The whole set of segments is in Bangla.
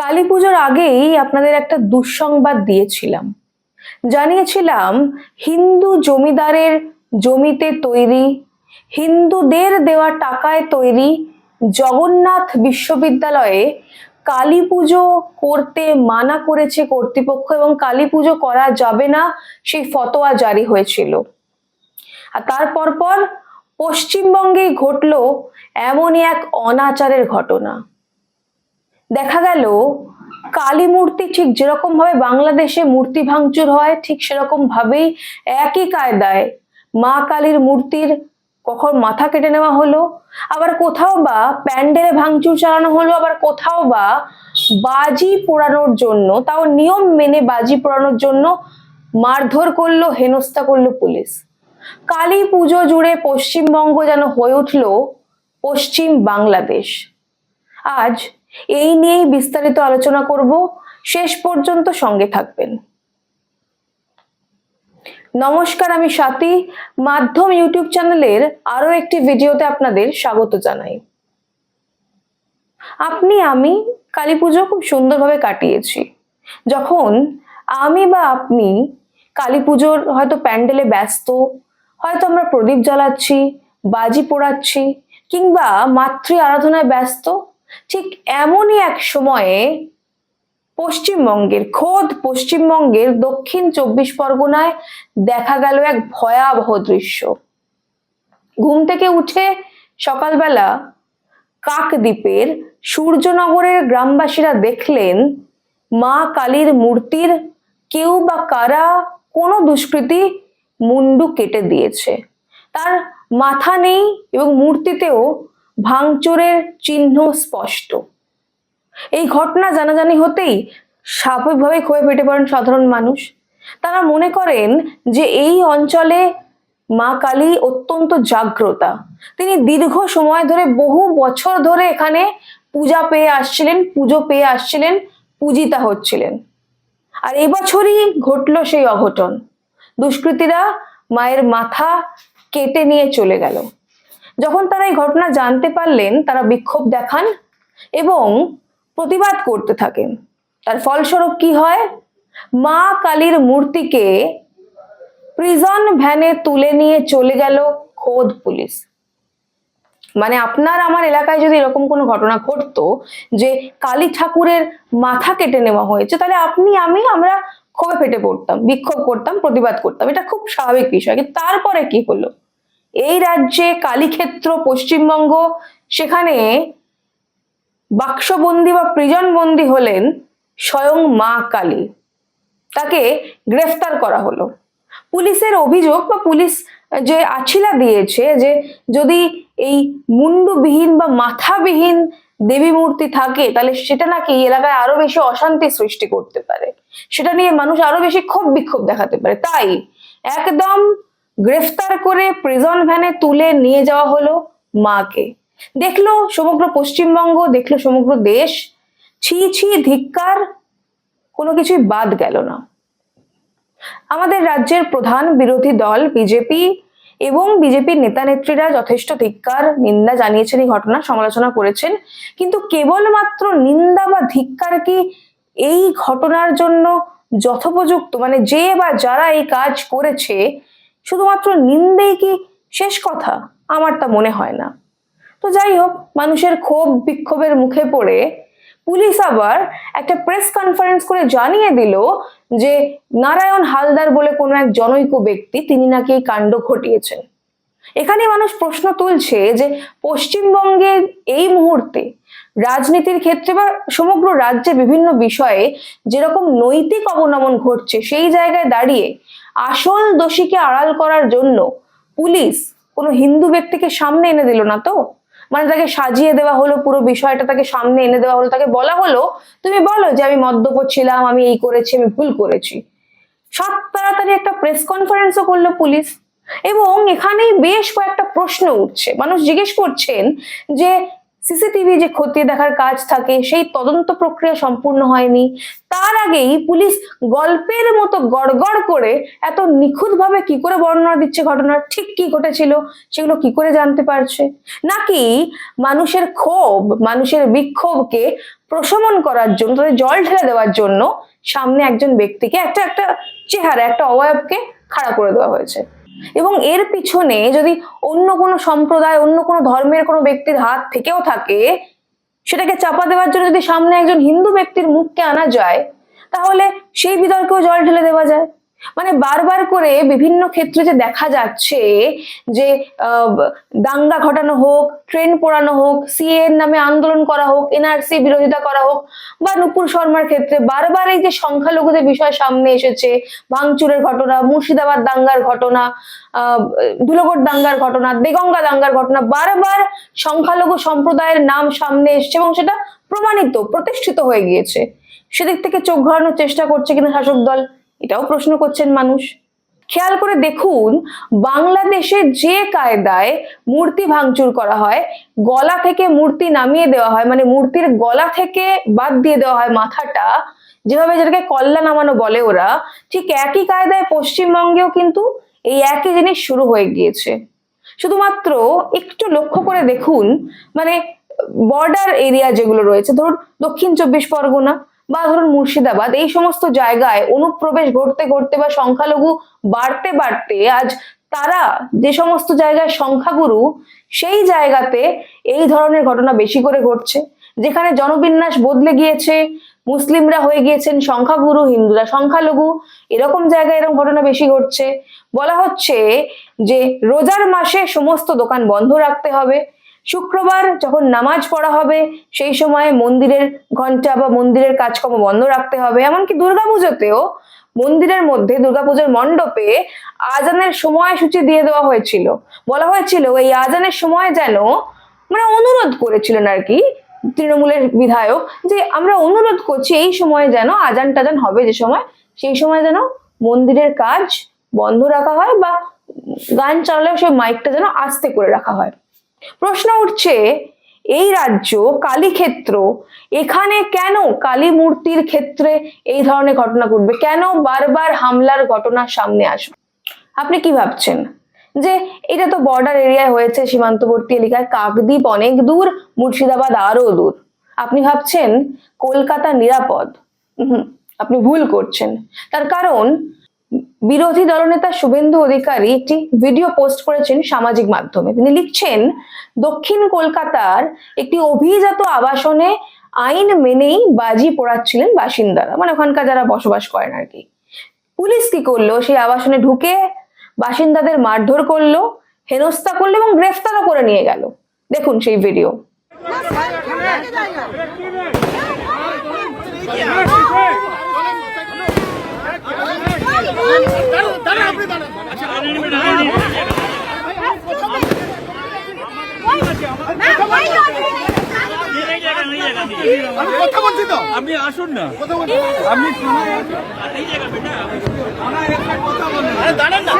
কালী পুজোর আগেই আপনাদের একটা দুঃসংবাদ দিয়েছিলাম। জানিয়েছিলাম, হিন্দু জমিদারের জমিতে তৈরি, হিন্দুদের দেওয়া টাকায় তৈরি জগন্নাথ বিশ্ববিদ্যালয়ে কালী পুজো করতে মানা করেছে কর্তৃপক্ষ এবং কালী পুজো করা যাবে না সেই ফতোয়া জারি হয়েছিল। আর তারপর পর পশ্চিমবঙ্গে ঘটল এমনই এক অনাচারের ঘটনা। দেখা গেল, কালী মূর্তি ঠিক যেরকম ভাবে বাংলাদেশে মূর্তি ভাঙচুর হয়, ঠিক সেরকম ভাবেই একই কায়দায় মা কালীর মূর্তির কখন মাথা কেটে নেওয়া হলো, আবার কোথাও বা প্যান্ডেলে ভাঙচুর চালানো হলো, আবার কোথাও বা বাজি পোড়ানোর জন্য, তাও নিয়ম মেনে বাজি পোড়ানোর জন্য মারধর করল, হেনস্থা করল পুলিশ। কালী পুজো জুড়ে পশ্চিমবঙ্গ যেন হয়ে উঠল পশ্চিম বাংলাদেশ। আজ এই নিয়েই বিস্তারিত আলোচনা করব। শেষ পর্যন্ত সঙ্গে থাকবেন। নমস্কার, আমি স্বাতি। মাধ্যম ইউটিউব চ্যানেলের আরও একটি ভিডিওতে আপনাদের স্বাগত জানাই। আপনি, আমি কালী পুজো খুব সুন্দরভাবে কাটিয়েছি। যখন আমি বা আপনি কালী পুজোর হয়তো প্যান্ডেলে ব্যস্ত, হয়তো আমরা প্রদীপ জ্বালাচ্ছি, বাজি পোড়াচ্ছি, কিংবা মাতৃ আরাধনায় ব্যস্ত ঠিক এমনই এক সময়ে পশ্চিমবঙ্গের খোদ পশ্চিমবঙ্গের দক্ষিণ চব্বিশ পরগনায় দেখা গেল এক ভয়াবহ দৃশ্য। ঘুম থেকে উঠে সকালবেলা কাকদ্বীপের সূর্যনগরের গ্রামবাসীরা দেখলেন মা কালীর মূর্তির কেউ বা কারা কোনো দুষ্কৃতী মুন্ডু কেটে দিয়েছে। তার মাথা নেই এবং মূর্তিতেও ভাঙচুরের চিহ্ন স্পষ্ট। এই ঘটনা জানাজানি হতেই স্বাভাবিকভাবে ক্ষয়ে ফেটে পড়েন সাধারণ মানুষ। তারা মনে করেন যে এই অঞ্চলে মা কালী অত্যন্ত জাগ্রতা। তিনি দীর্ঘ সময় ধরে বহু বছর ধরে এখানে পূজা পেয়ে আসছিলেন, পুজো পেয়ে আসছিলেন, পূজিতা হচ্ছিলেন। আর এবছরই ঘটলো সেই অঘটন। দুষ্কৃতীরা মায়ের মাথা কেটে নিয়ে চলে গেল। যখন তারা এই ঘটনা জানতে পারলেন, তারা বিক্ষোভ দেখান এবং প্রতিবাদ করতে থাকেন। তার ফলস্বরূপ কি হয়? মা কালীর মূর্তিকে প্রিজন ভ্যানে তুলে নিয়ে চলে গেল খোদ পুলিশ। মানে আপনার আমার এলাকায় যদি এরকম কোনো ঘটনা ঘটতো যে কালী ঠাকুরের মাথা কেটে নেওয়া হয়েছে, তাহলে আপনি, আমি, আমরা ক্ষোভে ফেটে পড়তাম, বিক্ষোভ করতাম, প্রতিবাদ করতাম। এটা খুব স্বাভাবিক বিষয়। কিন্তু তারপরে কি হলো? এই রাজ্যে কালীক্ষেত্র, পশ্চিমবঙ্গ, সেখানে বাক্সবন্দি বা প্রিজন বন্দি হলেন স্বয়ং মা কালী। তাকে গ্রেফতার করা হলো। পুলিশের অভিযোগ বা পুলিশ যে আছিলা দিয়েছে যে যদি এই মুন্ডুবিহীন বা মাথাবিহীন দেবী মূর্তি থাকে, তাহলে সেটা নাকি এলাকায় আরও বেশি অশান্তি সৃষ্টি করতে পারে। সেটা নিয়ে মানুষ আরও বেশি ক্ষোভ বিক্ষোভ দেখাতে পারে। তাই একদম গ্রেফতার করে প্রিজন ভ্যানে তুলে নিয়ে যাওয়া হলো মাকে। দেখল সমগ্র পশ্চিমবঙ্গ, দেখল সমগ্র দেশ, ছি ছি ধিক্কার, কোনো কিছুই বাদ গেল না। আমাদের রাজ্যের প্রধান বিরোধী দল বিজেপি এবং বিজেপির নেতা নেত্রীরা যথেষ্ট ধিক্কার, নিন্দা জানিয়েছেন এই ঘটনা, সমালোচনা করেছেন, কিন্তু কেবলমাত্র নিন্দা বা ধিক্কার কি এই ঘটনার জন্য যথোপযুক্ত? মানে যে বা যারা এই কাজ করেছে শুধুমাত্র নিন্দেই কি শেষ কথা? আমার তা মনে হয় না। তো যাই হোক, মানুষের ক্ষোভ বিক্ষোভের মুখে পড়ে পুলিশ আবার একটা প্রেস কনফারেন্স করে জানিয়ে দিল যে নারায়ণ হালদার বলে কোনো এক জনৈক ব্যক্তি তিনি নাকি এই কাণ্ড ঘটিয়েছেন। এখানে মানুষ প্রশ্ন তুলছে যে পশ্চিমবঙ্গে এই মুহূর্তে রাজনীতির ক্ষেত্রে বা সমগ্র রাজ্যে বিভিন্ন বিষয়ে যেরকম নৈতিক অবনমন ঘটছে, সেই জায়গায় দাঁড়িয়ে আসল দোষীকে আড়াল করার জন্য পুলিশ কোনো হিন্দু ব্যক্তিকে সামনে এনে দিল না তো? মানে তাকে সাজিয়ে দেওয়া হলো, পুরো বিষয়টা তাকে সামনে এনে দেওয়া হলো, তাকে বলা হলো, তুমি বলো যে আমি মদ্যপ ছিলাম, আমি এই করেছি, আমি ভুল করেছি। সব তাড়াতাড়ি একটা প্রেস কনফারেন্সও করল পুলিশ। এবং এখানেই বেশ কয়েকটা প্রশ্ন উঠছে। মানুষ জিজ্ঞেস করছেন যে সিসিটিভি যে খতিয়ে দেখার কাজ থাকে, সেই তদন্ত প্রক্রিয়া সম্পূর্ণ হয়নি। তার আগেই পুলিশ গল্পের মতো গড়গড় করে এত নিখুঁতভাবে কি করে বর্ণনা দিচ্ছে ঘটনার, ঠিক কি ঘটেছিল, সেগুলো কি করে জানতে পারছে? নাকি মানুষের ক্ষোভ, মানুষের বিক্ষোভকে প্রশমন করার জন্য, তাদের জল ঢেলে দেওয়ার জন্য সামনে একজন ব্যক্তিকে একটা একটা চেহারা, একটা অবয়বকে খাড়া করে দেওয়া হয়েছে। এবং এর পিছনে যদি অন্য কোনো সম্প্রদায়, অন্য কোনো ধর্মের কোনো ব্যক্তির হাত থেকেও থাকে, সেটাকে চাপা দেওয়ার জন্য যদি সামনে একজন হিন্দু ব্যক্তির মুখকে আনা যায়, তাহলে সেই বিতর্কেও জল ঢেলে দেওয়া যায়। মানে বারবার করে বিভিন্ন ক্ষেত্রে যে দেখা যাচ্ছে যে দাঙ্গা ঘটানো হোক, ট্রেন পোড়ানো হোক সিএ এর নামে আন্দোলন করা হোক, এনআরসি বিরোধিতা করা হোক, বা নুপুর শর্মার ক্ষেত্রে বারবার এই যে সংখ্যালঘুদের বিষয় সামনে এসেছে, ভাঙচুরের ঘটনা, মুর্শিদাবাদ দাঙ্গার ঘটনা ধুলগড় দাঙ্গার ঘটনা, দেগঙ্গা দাঙ্গার ঘটনা, বারবার সংখ্যালঘু সম্প্রদায়ের নাম সামনে এসছে এবং সেটা প্রমাণিত, প্রতিষ্ঠিত হয়ে গিয়েছে। সেদিক থেকে চোখ ঘোরানোর চেষ্টা করছে কিনা শাসক দল? এটাও প্রশ্ন করছেন মানুষ। খেয়াল করে দেখুন, বাংলাদেশে যে কায়দায় মূর্তি ভাঙচুর করা হয়, গলা থেকে মূর্তি নামিয়ে দেওয়া হয় মানে মূর্তির গলা থেকে বাদ দিয়ে দেওয়া হয় মাথাটা, যেভাবে যেটাকে কল্লা নামানো বলে ওরা, ঠিক একই কায়দায় পশ্চিমবঙ্গেও কিন্তু এই একই জিনিস শুরু হয়ে গিয়েছে। শুধুমাত্র একটু লক্ষ্য করে দেখুন মানে বর্ডার এরিয়া যেগুলো রয়েছে, ধরুন দক্ষিণ চব্বিশ পরগনা বা ধরুন মুর্শিদাবাদ, এই সমস্ত জায়গায় অনুপ্রবেশ ঘটতে ঘটতে বা সংখ্যালঘু বাড়তে বাড়তে আজ তারা যে সমস্ত জায়গায় সংখ্যাগুরু, সেই জায়গাতে এই ধরনের ঘটনা বেশি করে ঘটছে। যেখানে জনবিন্যাস বদলে গিয়েছে, মুসলিমরা হয়ে গিয়েছেন সংখ্যাগুরু, হিন্দুরা সংখ্যালঘু, এরকম জায়গায় এরকম ঘটনা বেশি ঘটছে। বলা হচ্ছে যে রোজার মাসে সমস্ত দোকান বন্ধ রাখতে হবে। শুক্রবার যখন নামাজ পড়া হবে, সেই সময় মন্দিরের ঘণ্টা বা মন্দিরের কাজকর্ম বন্ধ রাখতে হবে। এমনকি দুর্গাপুজোতেও মন্দিরের মধ্যে দুর্গাপুজোর মণ্ডপে আজানের সময়সূচি দিয়ে দেওয়া হয়েছিল। বলা হয়েছিল, এই আজানের সময় যেন মানে অনুরোধ করেছিলেন আর কি তৃণমূলের বিধায়ক যে, আমরা অনুরোধ করছি এই সময় যেন আজান টাজান হবে যে সময়, সেই সময় যেন মন্দিরের কাজ বন্ধ রাখা হয় বা গান চালালেও সেই মাইকটা যেন আস্তে করে রাখা হয়। প্রশ্ন উঠছে, এই রাজ্য, কালীক্ষেত্র, এখানে কেন কালী মূর্তির ক্ষেত্রে এই ধরনের ঘটনা ঘটবে? কেন বারবার হামলার ঘটনা সামনে আসবে? আপনি কি ভাবছেন? যে এটা তো বর্ডার এরিয়ায় হয়েছে, সীমান্তবর্তী এলাকায়, কাকদ্বীপ অনেক দূর, মুর্শিদাবাদ আরও দূর। আপনি ভাবছেন, কলকাতা নিরাপদ। হুম আপনি ভুল করছেন। তার কারণ বিরোধী দলনেতা শুভেন্দু অধিকারী একটি ভিডিও পোস্ট করেছেন সামাজিক মাধ্যমে তিনি লিখছেন দক্ষিণ কলকাতার একটি অভিজাত আবাসনে আইন মেনেই বাজি পোড়াচ্ছিলেন বাসিন্দারা মানে ওখানকার যারা বসবাস করেন আর কি পুলিশ কি করল সেই আবাসনে ঢুকে বাসিন্দাদের মারধর করল হেনস্থা করল এবং গ্রেফতারও করে নিয়ে গেল দেখুন সেই ভিডিও আমি কথা বলছি তো। আপনি আসুন না। কথা বলছি আপনি দাঁড়ান না।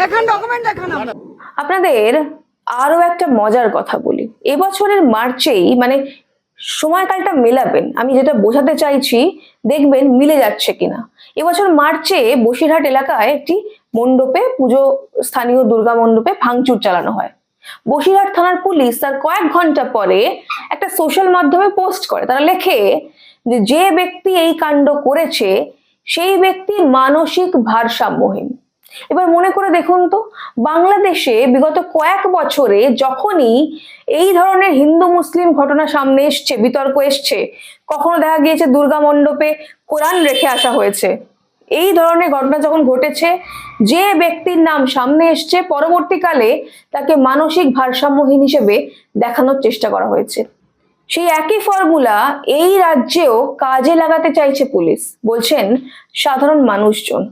দেখান ডকুমেন্ট দেখান আপনাদের আরও একটা মজার কথা বলি। এবছরের মার্চেই মানে সময়কালটা মেলাবেন। আমি যেটা বোঝাতে চাইছি দেখবেন মিলে যাচ্ছে কিনা। এবছর মার্চে বসিরহাট এলাকায় একটি মণ্ডপে পুজো স্থানীয় দুর্গা মণ্ডপে ভাঙচুর চালানো হয়। বসিরহাট থানার পুলিশ তার কয়েক ঘণ্টা পরে একটা সোশ্যাল মাধ্যমে পোস্ট করে। তারা লেখে যে ব্যক্তি এই কাণ্ড করেছে, সেই ব্যক্তি মানসিক ভারসাম্যহীন। এবার মনে করে দেখুন তো, বাংলাদেশে বিগত কয়েক বছরে যখনই এই ধরনের হিন্দু মুসলিম ঘটনা সামনে এসছে, বিতর্ক এসছে, কখনো দেখা গিয়েছে দুর্গা মণ্ডপে কোরআন রেখে আসা হয়েছে। এই ধরনের ঘটনা যখন ঘটেছে, যে ব্যক্তির নাম সামনে এসছে, পরবর্তীকালে তাকে মানসিক ভারসাম্যহীন হিসেবে দেখানোর চেষ্টা করা হয়েছে। সেই একই ফর্মুলা এই রাজ্যেও কাজে লাগাতে চাইছে পুলিশ, বলছেন সাধারণ মানুষজন।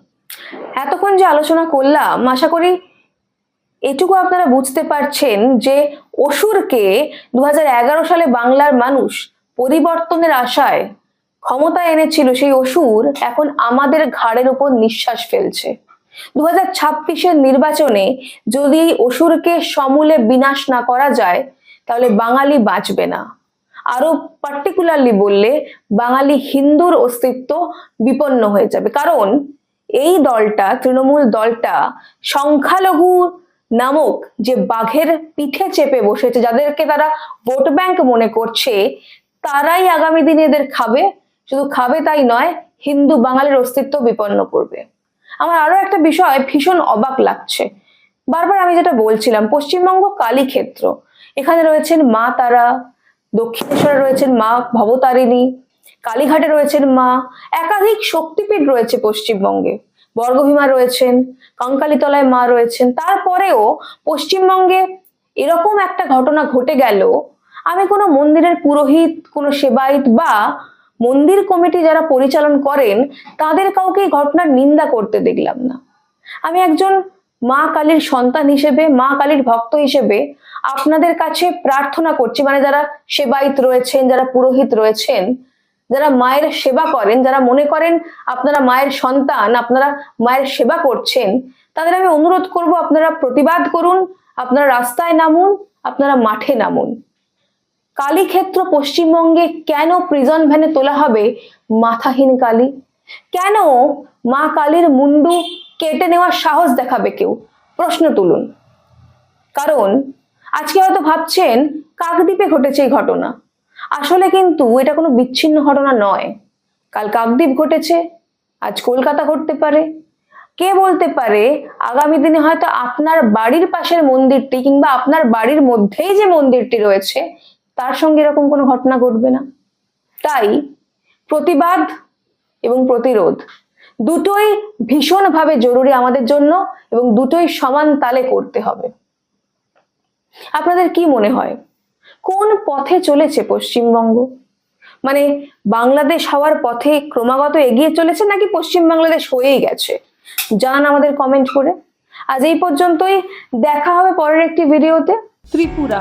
এতক্ষণ যে আলোচনা করলাম, আশা করি এটুকু আপনারা বুঝতে পারছেন যে অসুরকে দু হাজার এগারো সালে বাংলার মানুষ পরিবর্তনের আশায় ক্ষমতা এনেছিল সেই অসুর এখন আমাদের ঘাড়ের উপর নিঃশ্বাস ফেলছে। দু হাজার ছাব্বিশের নির্বাচনে যদি এই অসুরকে সমূলে বিনাশ না করা যায়, তাহলে বাঙালি বাঁচবে না। আরও পার্টিকুলারলি বললে, বাঙালি হিন্দুর অস্তিত্ব বিপন্ন হয়ে যাবে। কারণ এই দলটা, তৃণমূল দলটা সংখ্যালঘু নামক যে বাঘের পিঠে চেপে বসেছে, যাদেরকে তারা ভোট ব্যাংক মনে করছে, তারাই আগামী দিনে এদের খাবে। শুধু খাবে তাই নয়, হিন্দু বাঙালির অস্তিত্ব বিপন্ন করবে। আমার আরও একটা বিষয় ভীষণ অবাক লাগছে। বারবার আমি যেটা বলছিলাম, পশ্চিমবঙ্গ কালীক্ষেত্র। এখানে রয়েছেন মা তারা, দক্ষিণেশ্বরে রয়েছেন মা ভবতারিণী, কালীঘাটে রয়েছেন মা, একাধিক শক্তিপীঠ রয়েছে পশ্চিমবঙ্গে। বর্গভীমা রয়েছেন, কঙ্কালীতলায় মা রয়েছেন। তারপরেও পশ্চিমবঙ্গে এরকম একটা ঘটনা ঘটে গেল, আমি কোনো মন্দিরের পুরোহিত, কোনো সেবায়িত বা মন্দির কমিটি যারা পরিচালন করেন, তাদের কাউকে ঘটনার নিন্দা করতে দেখলাম না। আমি একজন মা কালীর সন্তান হিসেবে, মা কালীর ভক্ত হিসেবে আপনাদের কাছে প্রার্থনা করছি মানে যারা সেবায়িত রয়েছেন, যারা পুরোহিত রয়েছেন, যারা মায়ের সেবা করেন, যারা মনে করেন আপনারা মায়ের সন্তান, আপনারা মায়ের সেবা করছেন, তাদের আমি অনুরোধ করব, আপনারা প্রতিবাদ করুন, আপনারা রাস্তায় নামুন, আপনারা মাঠে নামুন। কালীক্ষেত্র পশ্চিমবঙ্গে কেন প্রিজন ভ্যানে তোলা হবে মাথাহীন কালী? কেন মা কালীর মুন্ডু কেটে নেওয়ার সাহস দেখাবে কেউ? প্রশ্ন তুলুন। কারণ আজকে হয়তো ভাবছেন, কাকদ্বীপে ঘটেছে এই ঘটনা। আসলে কিন্তু এটা কোনো বিচ্ছিন্ন ঘটনা নয়। কাল কাকদ্বীপ ঘটেছে, আজ কলকাতা ঘটতে পারে। কে বলতে পারে, আগামী দিনে হয়তো আপনার বাড়ির পাশের মন্দিরটি কিংবা আপনার বাড়ির মধ্যেই যে মন্দিরটি রয়েছে তার সঙ্গে এরকম কোনো ঘটনা ঘটবে না। তাই প্রতিবাদ এবং প্রতিরোধ দুটোই ভীষণভাবে জরুরি আমাদের জন্য এবং দুটোই সমান তালে করতে হবে। আপনাদের কি মনে হয়, কোন পথে চলেছে পশ্চিমবঙ্গ? মানে বাংলাদেশ হওয়ার পথে ক্রমাগত এগিয়ে চলেছে নাকি পশ্চিম বাংলাদেশ হয়েই গেছে? জানান আমাদের কমেন্ট করে। আজ এই পর্যন্তই। দেখা হবে পরের একটি ভিডিওতে ত্রিপুরা।